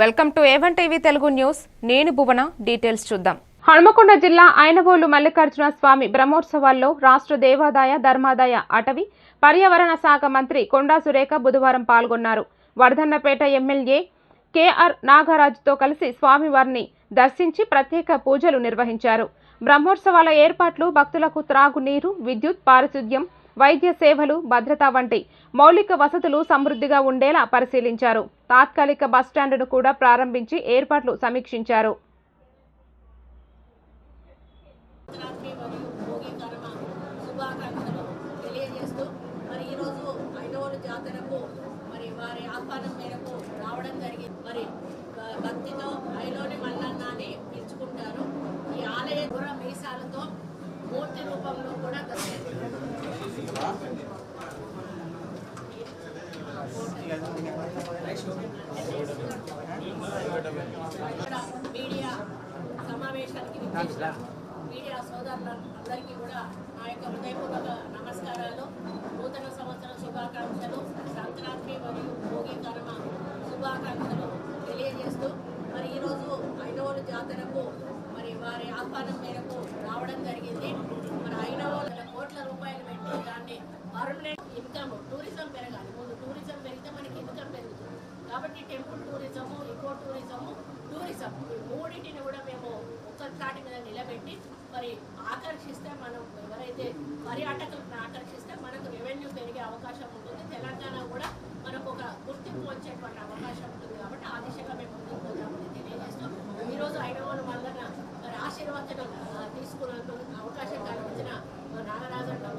Welcome to A one TV Telugu news. నేను Bhuvana details చూద్దాం. హనుమకొండ జిల్లా ఆయనవోలు మల్లికార్జున స్వామి బ్రహ్మోత్సవాల్లో రాష్ట్ర దేవాదాయ ధర్మాదాయ అటవీ పర్యావరణ శాఖ మంత్రి కొండా సురేఖ బుధవారం పాల్గొన్నారు. వర్ధన్నపేట ఎమ్మెల్యే కేఆర్ నాగరాజుతో కలిసి స్వామివారిని దర్శించి ప్రత్యేక పూజలు నిర్వహించారు. బ్రహ్మోత్సవాల ఏర్పాట్లు భక్తులకు త్రాగునీరు విద్యుత్ పారిశుద్ధ్యం వైద్య సేవలు భద్రత వంటి మౌలిక వసతులు సమృద్ధిగా ఉండేలా పరిశీలించారు. తాత్కాలిక బస్టాండును కూడా ప్రారంభించి ఏర్పాట్లు సమీక్షించారు. జాతరకు మరి వారి ఆహ్వానం మేరకు రావడం జరిగింది. మరి భక్తితో మీడియా సమావేశానికి మీడియా సోదరులందరికీ కూడా నా యొక్క హృదయపూర్వక నమస్కారాలు. నూతన సంవత్సర శుభాకాంక్షలు. సంక్రాంతి మరియు భోగి కర్మ శుభాకాంక్షలు తెలియజేస్తూ మరి ఈరోజు ఐదవరు జాతరకు మరి వారి ఆహ్వానం మేరకు రావడం జరిగింది. మరి ఐనవోల కోట్ల రూపాయలు పెట్టి దాన్ని పర్మనెంట్ ఇన్కమ్ టూరిజం పెరగాలి. కాబట్టి temple tourism eco tourism tourism. ఈ మూడింటిని కూడా మేము ఒక్క త్రాటి మీద నిలబెట్టి మరి ఆకర్షిస్తే మనం ఎవరైతే పర్యాటకులను ఆకర్షిస్తే మనకు రెవెన్యూ పెరిగే అవకాశం ఉంటుంది. తెలంగాణ కూడా మనకు ఒక గుర్తింపు వచ్చేటువంటి అవకాశం ఉంటుంది కాబట్టి ఆ దిశగా మేము ముందుకు పోతామని తెలియజేస్తూ ఈరోజు ఐడవన్ వల్లన మరి ఆశీర్వచనం తీసుకున్నందుకు అవకాశం కల్పించిన నాగరాజన్ గారు